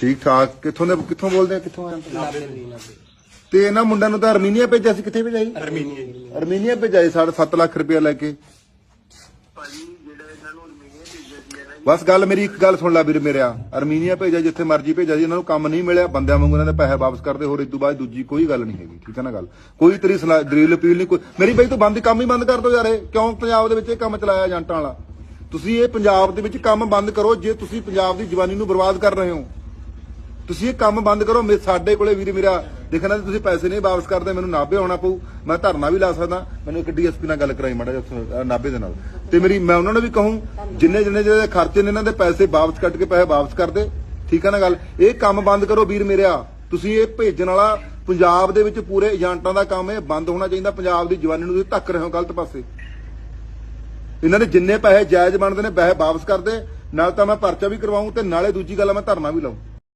ਠੀਕ ਠਾਕ ਕਿੱਥੋਂ ਦੇ ਕਿੱਥੋਂ ਬੋਲਦੇ ਆ? ਕਿੱਥੋਂ ਆਏ ਤੇ ਇਹਨਾਂ ਮੁੰਡਿਆਂ ਨੂੰ ਤਾਂ ਅਰਮੀਨੀਆ ਭੇਜਿਆ ਸੀ ਕਿੱਥੇ ਭੇਜਿਆ ਸੀ? ਅਰਮੀਨੀਆ ਅਰਮੀਨੀਆ ਭੇਜਿਆ ਸੀ 7 ਲੱਖ ਰੁਪਇਆ ਲੈ ਕੇ। ਬਸ ਗੱਲ ਮੇਰੀ ਇੱਕ ਗੱਲ ਸੁਣ ਲੈ ਵੀਰ ਮੇਰਿਆ। ਅਰਮੀਨੀਆ ਭੇਜਿਆ ਜਿੱਥੇ ਮਰਜ਼ੀ ਭੇਜਿਆ ਜੀ ਇਹਨਾਂ ਨੂੰ ਕੰਮ ਨਹੀਂ ਮਿਲਿਆ। ਬੰਦਿਆਂ ਵਾਂਗੂ ਇਹਨਾਂ ਦੇ ਪੈਸੇ ਵਾਪਸ ਕਰਦੇ ਹੋਰ ਇਸ ਤੋਂ ਬਾਅਦ ਦੂਜੀ ਕੋਈ ਗੱਲ ਨਹੀਂ ਹੈਗੀ ਠੀਕ ਹੈ ਨਾ ਗੱਲ? ਕੋਈ ਤੇਰੀ ਸਲਾਹ ਦਲੀਲ ਅਪੀਲ ਨਹੀਂ ਕੋਈ ਮੇਰੀ ਬਈ ਤੂੰ ਬੰਦ ਕੰਮ ਹੀ ਬੰਦ ਕਰ ਦੋ ਯਾਰ ਇਹ। ਕਿਉਂ ਪੰਜਾਬ ਦੇ ਵਿੱਚ ਇਹ ਕੰਮ ਚਲਾਇਆ ਏਜੰਟਾਂ ਵਾਲਾ? ਤੁਸੀਂ ਇਹ ਪੰਜਾਬ ਦੇ ਵਿੱਚ ਕੰਮ ਬੰਦ ਕਰੋ ਜੇ ਤੁਸੀਂ ਪੰਜਾਬ ਦੀ ਜਵਾਨੀ ਨੂੰ ਬਰਬਾਦ ਕਰ ਰਹੇ ਹੋ। ਤੁਸੀਂ ਇਹ ਕੰਮ ਬੰਦ ਕਰੋ, ਮੇ ਸਾਡੇ ਕੋਲੇ ਵੀਰ ਮੇਰਾ ਦੇਖਣਾ ਤੇ ਤੁਸੀਂ ਪੈਸੇ ਨਹੀਂ ਵਾਪਸ ਕਰਦੇ, ਮੈਨੂੰ ਨਾਭੇ ਆਉਣਾ ਪਊ। ਮੈਂ ਧਰਨਾ ਵੀ ਲਾ ਸਕਦਾ, ਮੈਨੂੰ ਇੱਕ ਡੀਐਸਪੀ ਨਾਲ ਗੱਲ ਕਰਾਈ ਮਾੜਾ ਜਿਹਾ ਨਾਭੇ ਦੇ ਨਾਲ। ਤੇ ਮੇਰੀ, ਮੈਂ ਉਹਨਾਂ ਨੂੰ ਵੀ ਕਹੂੰ, ਜਿੰਨੇ ਜਿੰਨੇ ਜਿਹੜੇ ਖਰਚੇ ਨੇ ਇਹਨਾਂ ਦੇ, ਪੈਸੇ ਵਾਪਸ ਕੱਟ ਕੇ ਪੈਸੇ ਵਾਪਸ ਕਰ ਦੇ। ਠੀਕ ਹੈ ਨਾ ਗੱਲ? ਇਹ ਕੰਮ ਬੰਦ ਕਰੋ ਵੀਰ ਮੇਰਿਆ। ਤੁਸੀਂ ਇਹ ਭੇਜਣ ਵਾਲਾ ਪੰਜਾਬ ਦੇ ਵਿੱਚ ਪੂਰੇ ਏਜੰਟਾਂ ਦਾ ਕੰਮ ਇਹ ਬੰਦ ਹੋਣਾ ਚਾਹੀਦਾ, ਪੰਜਾਬ ਦੀ ਜਵਾਨੀ ਨੂੰ ਤੁਸੀਂ ਧੱਕ ਰਹੇ ਹੋ ਗਲਤ ਪਾਸੇ। ਇਹਨਾਂ ਦੇ ਜਿੰਨੇ ਪੈਸੇ ਜਾਇਜ਼ ਬਣਦੇ ਨੇ, ਪੈਸੇ ਵਾਪਸ ਕਰ ਦੇ। ਨਾਲ ਤਾਂ ਮੈਂ ਪਰਚਾ ਵੀ ਕਰਵਾਉਂ ਤੇ ਨਾਲੇ ਦੂਜੀ ਗੱਲ ਮੈਂ ਧਰਨਾ ਵੀ ਲਾਉਂ